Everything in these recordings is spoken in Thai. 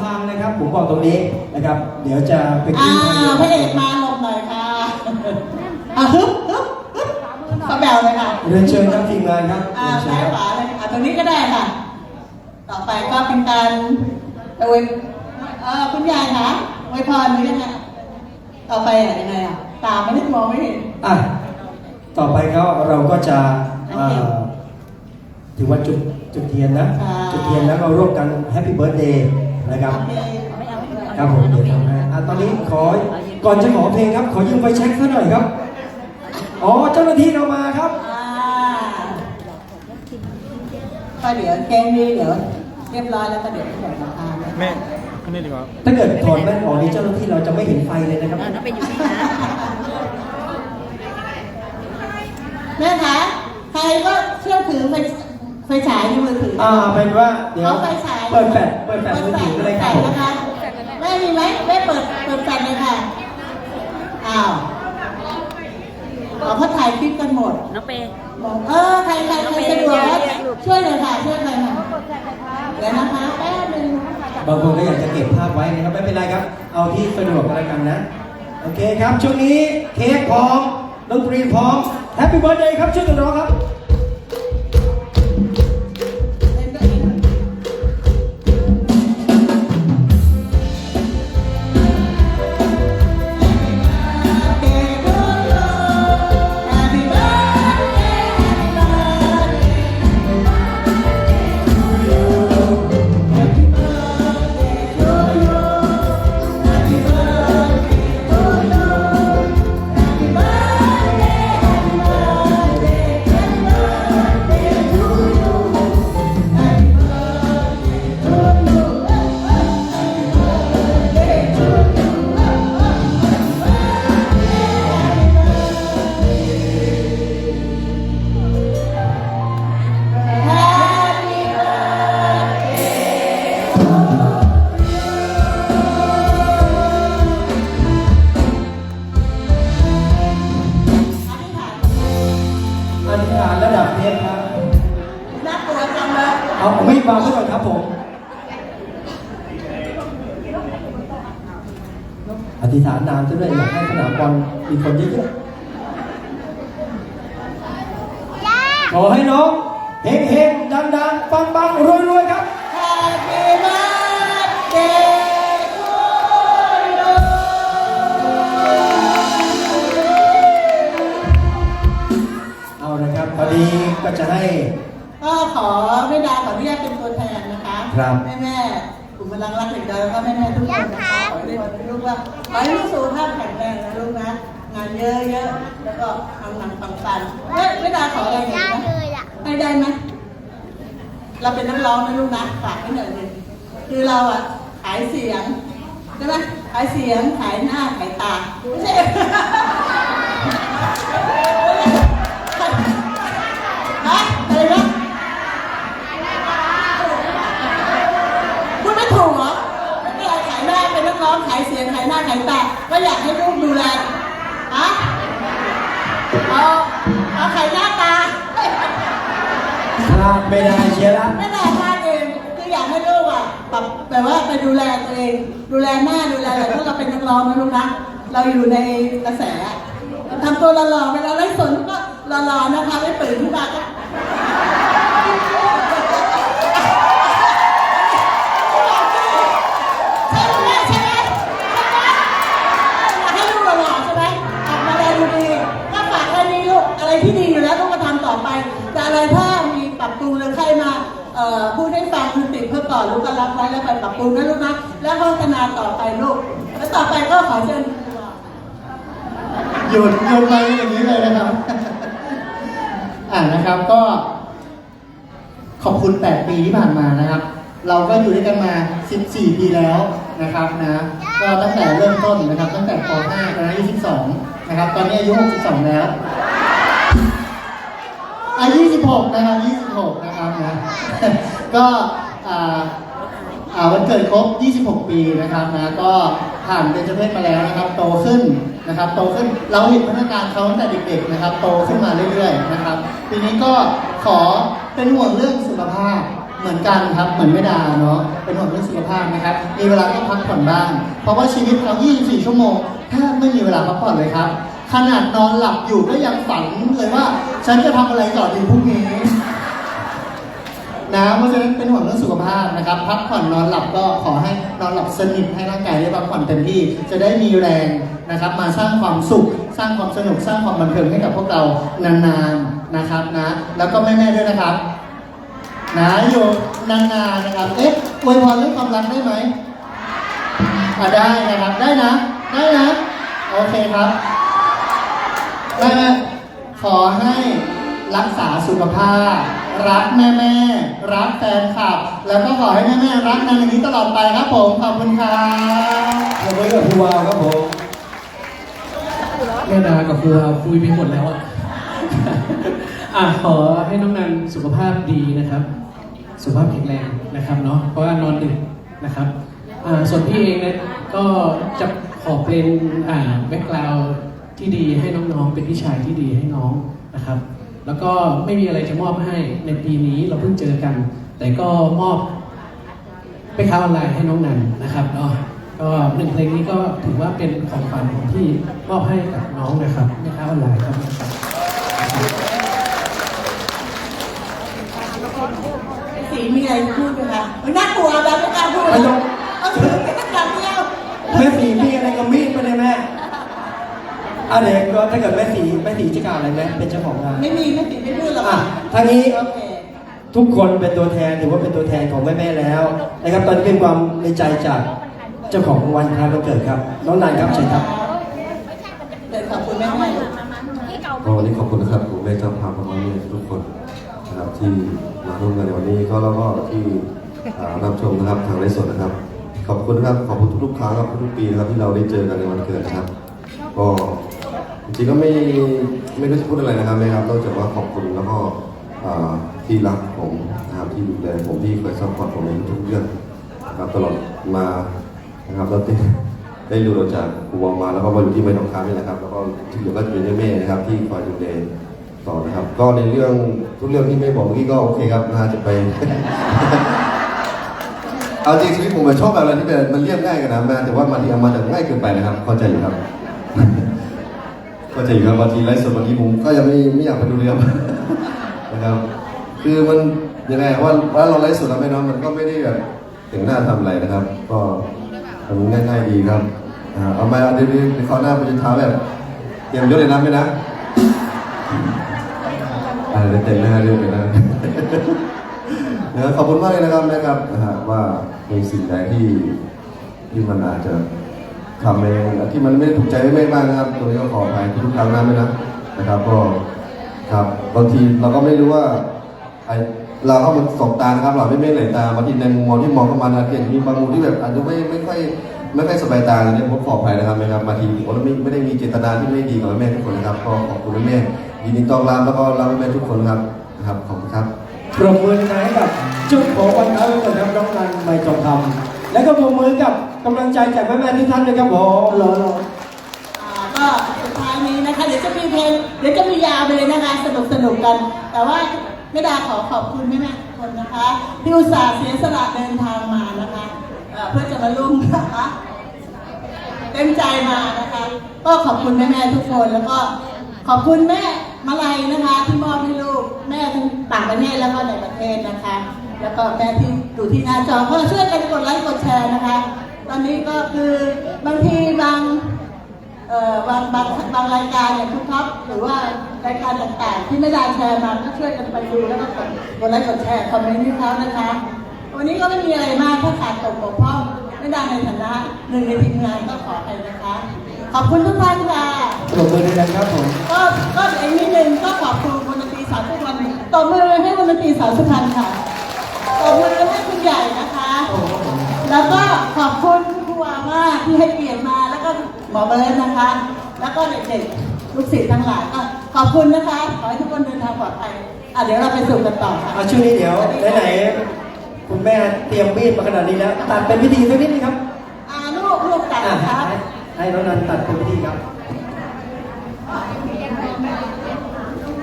ทางนะครับ ผมบอกตรงนี้นะครับ เดี๋ยวจะไปอ่าขึ้นทางพระเอกมาหลบหน่อยค่ะอะฮึบฮึบฮึบเขาแบวเลยค่ะเรียนเชิญครับทีมงานครับอ่าเรียนเชิญซ้ายครับขวาเลยอะตรงนี้ก็ได้ค่ะ ต่อไปก็เป็นการอวยเออคุณยายคะอวยพรหรือยังไงต่อไปอะยังไงอะตาไม่ได้มองไม่เห็น อะต่อไปก็เราก็จะเอ่อถือว่าจุดจุดเทียนนะ ค่ะ จุดเทียนแล้วก็ร่วมกันแฮปปี้เบิร์ดเดย์ นะครับไม่เอาไม่เอาครับผมเดี๋ยวทำให้อะตอนนี้ขอก่อนจะขอเพลงครับ ขอยืมไฟแช็คซะหน่อยครับอ๋อเจ้าหน้าที่เรามาครับอ่าก็เดี๋ยวแกงนี้เดี๋ยวเรียบร้อยแล้วก็เดี๋ยวแบ่งราคานะแม่ขึ้นนี่ดีกว่าถ้าเกิดถอดแว่นออกนี้เจ้าหน้าที่เราจะไม่เห็นไฟเลยนะครับอ่าน้องเป็นอยู่นี่นะแม่คะใครก็เชื่อถือไฟ ไฟฉายในมือถืออ่าเป็นว่าเดี๋ยวเอาไฟฉายเปิดแฟลชเปิดแฟลชมือถือเลยครับผมเปิดแฟลชนะคะแม่มีไหมแม่เปิดเปิดแฟลชเลยค่ะอ้าวเอาเขาถ่ายคลิปกันหมดน้องเปย์บอกเออใครใครใครสะดวกก็ช่วยเลยค่ะช่วยเลยค่ะเดี๋ยวนะคะแป๊บนึงบางคนก็อยากจะเก็บภาพไว้นะครับไม่เป็นไรครับ เอาที่สะดวกก็แล้วกันนะ โอเคครับ ช่วงนี้เค้กพร้อมดนตรีพร้อมแฮปปี้เบิร์ดเดย์ครับช่วยกันร้องครับ ธิษฐานระดับเทพครับน่ากลัวจังเลยเอาไม่มางสักหน่อยครับผมอธิษฐานนานจะด้วยอยากให้สนามบอลมีคนเยอะๆขอให้น้องเฮงๆดังๆปังๆรวยๆครับ ครับ แม่แม่ๆกลุ่มพลังรักเด็กดอยแล้วก็แม่แม่ทุกคนนะคะขอให้ลูกว่าขอให้ลูกสุขภาพแข็งแรงนะลูกนะ งานเยอะๆ แล้วก็ทำงานปังๆเฮ้ยแม่ไดาขออะไรหน่อยนะให้ได้ไหมเราเป็นนักร้องนะลูกนะฝากไว้หน่อยหนึงคือเราอะขายเสียงใช่ไหมขายเสียงขายหน้าขายตาไม่ใช่ ไม่ได้เชียร์ละไม่ได้พลาดเองคืออยากให้ลูกอะแบบแบบว่าไปดูแลตัวเอง ดูแลหน้าดูแลอะไรเพราะเราเป็นนักร้องนะลูกนะเราอยู่ในกระแสทำตัวหล่อๆเวลาไล่สนก็หล่อๆนะคะไม่ตื่นขึ้นมาก็ ใช่ไหมใช่ไหมอยากให้ลูกหล่อๆใช่ไหมออกมาแลดูดีก็ฝากแค่นี้ลูก อะไรที่ดีอยู่แล้วต้องมาทำต่อไป แต่อะไรถ้ามี ปรุงหรือใครมาพูดให้ฟังคือติดเพื่อก่อนลูกก็รับไว้แล้วไปปรับปรุงนะลูกนะแล้วพัฒนาต่อไปลูก แล้วต่อไปก็ขอเชิญโยนโยนไปอย่างนี้เลยนะครับอ่านะครับก็ ขอบคุณ 8 ปีที่ผ่านมานะครับ เราก็อยู่ด้วยกันมา 14 ปีแล้วนะครับนะก็ตั้งแต่เริ่มต้นนะครับ ตั้งแต่ป .5 ตอนนั้นอายุ12นะครับ ตอนนี้อายุ 62 แล้วอายุ26นะครับ 26 นะครับนะ ก็อ่าอ่าวันเกิดครบ 26 ปีนะครับนะ ก็ผ่านเป็นเจ้าเพศมาแล้วนะครับ โตขึ้นนะครับ โตขึ้น เราเห็นพัฒนาการเขาตั้งแต่เด็กๆนะครับ โตขึ้นมาเรื่อยๆนะครับ ปีนี้ก็ขอเป็นห่วงเรื่องสุขภาพเหมือนกันครับ เหมือนแม่ดาเนาะ เป็นห่วงเรื่องสุขภาพนะครับ มีเวลาต้องพักผ่อนบ้าง เพราะว่าชีวิตเรา 24 ชั่วโมงแทบไม่มีเวลาพักผ่อนเลยครับ ขนาดนอนหลับอยู่ก็ยังฝันเลยว่า ฉันจะทำอะไรต่อดีพรุ่งนี้ นะเพราะฉะนั้นเป็นห่วงเรื่องสุขภาพนะครับ พักผ่อนนอนหลับก็ขอให้นอนหลับสนิทให้ร่างกายได้พักผ่อนเต็มที่ จะได้มีแรงนะครับ มาสร้างความสุข สร้างความสนุกสร้างความบันเทิงให้กับพวกเรานานๆนะครับนะ แล้วก็แม่ๆด้วยนะครับนะอยู่นานๆนะครับ เอ๊ะอวยพรเรื่องความรักได้ไหมอะได้นะครับ ได้นะ ได้นะ โอเคครับแม่ขอให้รักษาสุขภาพ รักแม่แม่รักแฟนคลับ แล้วก็ขอให้แม่แม่รักนานอย่างนี้ตลอดไปครับผม ขอบคุณครับเราไว้กับครูวาวครับผมแม่ดากับครูเอาคุยไปหมดแล้วอะอะขอให้น้องนันสุขภาพดีนะครับ สุขภาพแข็งแรงนะครับเนาะเพราะว่านอนดึกนะครับอ่าส่วนพี่เองเนี่ยก็จะขอเป็นอ่าแบ็กกราวที่ดีให้น้องๆ เป็นพี่ชายที่ดีให้น้องนะครับ แล้วก็ไม่มีอะไรจะมอบให้ในปีนี้เราเพิ่งเจอกัน แต่ก็มอบไปค้าออนไลน์ให้น้องนันนะครับเนาะก็หนึ่งเพลงนี้ก็ถือว่าเป็นของขวัญของที่มอบให้กับน้องนะครับไม่ค้าออนไลน์ครับสีมีอะไรพูดไหมคะเฮ้ยน่ากลัวแบบไม่กล้าพูด ไม่ต้อง เอาถือแค่คำเดียว แม่สีมีอะไรกับมีดมาเลยแม่ อะเดี๋ยวก็ถ้าเกิดแม่สีแม่สีจะกล่าวอะไรไหมเป็นเจ้าของงานไม่มีไม่ติดไม่พูดหรอกอะค่ะทางนี้โอเคทุกคนเป็นตัวแทนถือว่าเป็นตัวแทนของแม่ๆแล้วนะครับตอนนี้เป็นความในใจจากเจ้าของวันคล้ายวันเกิดครับ น้องนายครับเชิญครับ เดี๋ยวขอบคุณแม่แม่ลูกก็วันนี้ขอบคุณนะครับผมแม่เจ้าภาพของเราเนี่ยทุกคนนะครับที่มาร่วมงานในวันนี้ก็แล้วก็ที่อ่ารับชมนะครับทางไลฟ์สดนะครับ ขอบคุณนะครับขอบคุณทุกๆครั้งครับทุกๆปีนะครับที่เราได้เจอกันในวันเกิดนะครับ ก็ จริงก็ไม่ไม่รู้จะพูดอะไรนะครับแม่ครับนอกจากว่าขอบคุณแล้วก็ที่รักผมนะครับที่ดูแลผมที่คอยซัพพอร์ตผมในทุกเรื่องนะครับตลอดมานะครับแล้วที่ได้ดูเราจากครูวงมาแล้วก็มาอยู่ที่ไม่ทองคำนี่แหละครับ แล้วก็ที่เหลือก็จะเป็นแม่นะครับ ที่คอยดูแลต่อนะครับ ก็ในเรื่องทุกเรื่องที่แม่บอกเมื่อกี้ก็โอเคครับน่าจะไปเอาจริงชีวิตผมมันชอบแบบอะไรที่เป็นมันเรียบง่ายกันนะแม่แต่ว่าบางทีเอามาจากง่ายเกินไปนะครับ เข้าใจอยู่ครับ เข้าใจอยู่ครับบางทีไลฟ์สดบางทีผมก็ยังไม่ไม่อยากไปดูเรื่องนะครับ คือมันยังไงว่าว่าเราไลฟ์สดแล้วไม่เน้องมันก็ไม่ได้แบบถึงหน้าทำอะไรนะครับ ก็มันง่ายๆดีครับอ่าเอามาเดี๋ยวนี้ข้อหน้าไปจนเท้าแบบเตรียมยศเลยนะไหมนะอ่าเดี๋ยวเต็มหน้าเรื่องเลยนะนะขอบคุณมากเลยนะครับนะครับว่ามีสิ่งใดที่ที่มันอาจจะ ทำในที่มันไม่ได้ถูกใจไม่ไม่มากนะครับตัวนี้ก็ขออภัยทุกครั้งนะไม่นะนะครับก็ครับบางทีเราก็ไม่รู้ว่าไอเราเข้ามาสบตานะครับ เราไม่ไม่ไหลตาบางทีในมุมมองที่มองเข้ามานะเห็นมีบางมุมที่แบบอาจจะไม่ไม่ค่อยไม่ค่อยสบายตาเนี่ยผมขออภัยนะครับนะครับบางทีผมก็ไม่ไม่ได้มีเจตนาที่ไม่ดีกับแม่ทุกคนนะครับก็ขอบคุณแม่ยินดีต้อนรับแล้วก็รักแม่ทุกคนครับนะครับขอบคุณครับปรบมือในให้กับจุดของวันคล้ายวันเกิดครับน้องนันไม่จงทำ และก็ปรบมือกับกำลังใจจากแม่ๆทุกท่านด้วยครับผมรอรออ่าก็สุดท้ายนี้นะคะเดี๋ยวจะมีเพลงเดี๋ยวจะมียาวไปเลยนะคะ สนุกสนุกกัน แต่ว่าแม่ดาขอขอบคุณแม่แม่ทุกคนนะคะที่อุตส่าห์เสียสละเดินทางมานะคะเอ่อเพื่อจะมาร่วมนะคะเต็มใจมานะคะ ก็ขอบคุณแม่แม่ๆทุกคนแล้วก็ขอบคุณแม่มาลัยนะคะ ที่มอบให้ลูกแม่ทั้งต่างประเทศแล้วก็ในประเทศนะคะ แล้วก็แม่ที่ อยู่ที่หน้าจอก็ช่วยกันกดไลค์กดแชร์นะคะ ตอนนี้ก็คือบางทีบางเอ่อบางบางบางรายการอย่างคุณท็อปหรือว่ารายการต่างๆ ที่ไม่ได้แชร์มาก็ช่วยกันไปดูแล้วก็กดกดไลค์กดแชร์คอมเมนต์ให้เขานะคะ วันนี้ก็ไม่มีอะไรมากถ้าขาดตกบกพร่องไม่ได้ในฐานะหนึ่งในทีมงานก็ขอไปนะคะ ขอบคุณทุกท่านค่ะปรบมือด้วยครับผมก็ก็อีกนิดนึงก็ขอบคุณวงดนตรีสาวสุพรรณตบมือให้วงดนตรีสาวสุพรรณค่ะ ตบมือให้คุณใหญ่นะคะ แล้วก็ขอบคุณคุณครูวามากที่ให้เกียรติมา แล้วก็หมอเบิร์ดนะคะ แล้วก็เด็กๆ ลูกศิษย์ทั้งหลายก็ขอบคุณนะคะ ขอให้ทุกคนเดินทางปลอดภัยอะเดี๋ยวเราไปสู่กันต่อค่ะ เอาช่วงนี้เดี๋ยวไหนๆคุณแม่เตรียมมีดมาขนาดนี้แล้วตัดเป็นพิธีสักนิดนึงครับอ่าลูกลูกตัดอะนะครับให้น้องนันตัดเป็นพิธีครับ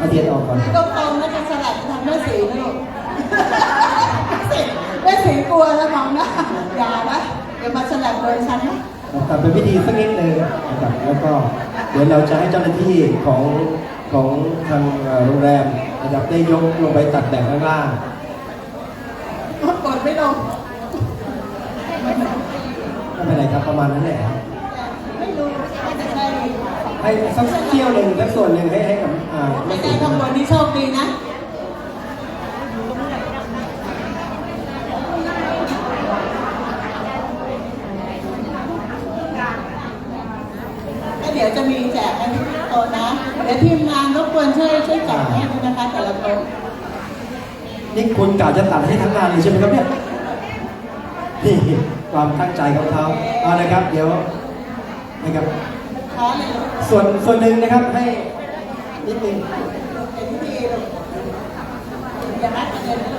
เอาเทียนออกก่อน ตรงๆแล้วจะสลับทำด้วยสีนะลูกสิแม่สิงกลั วแล้วมองหน้าอย่านะอย่ามาสลับโดยฉันนะแต่เป็นพิธีสักนิดหนึ่งนะครับแล้วก็เดี๋ยวเราจะให้เจ้าหน้าที่ของของทางเอ่อโรงแรมนะครับได้ยกลงไปตัดแบ่งข้างล่างกดไม่ลงไม่เป็นไรครับประมาณนั้นแหละไม่รู้ไม่ใช่ให้สักเที่ยวหนึ่งสักส่วนหนึ่งให้ให้กับอ่าไม่ใช่ข้างบนนี่โชคดีนะ แล้วเดี๋ยวจะมีแจกให้ทุกโต๊ะนะ เดี๋ยวทีมงานรบกวนช่วยช่วยแจกให้ด้วยนะคะแต่ละโต๊ะนี่คุณกะจะตัดให้ทั้งงานเลยใช่ไหมครับเนี่ยนี่ความตั้งใจของเขาเอานะครับ เดี๋ยวนะครับ ขอเลยลูกส่วนส่วนหนึ่งนะครับให้นิดนึงเป็นพิธีลูกอย่างนั้นเดิน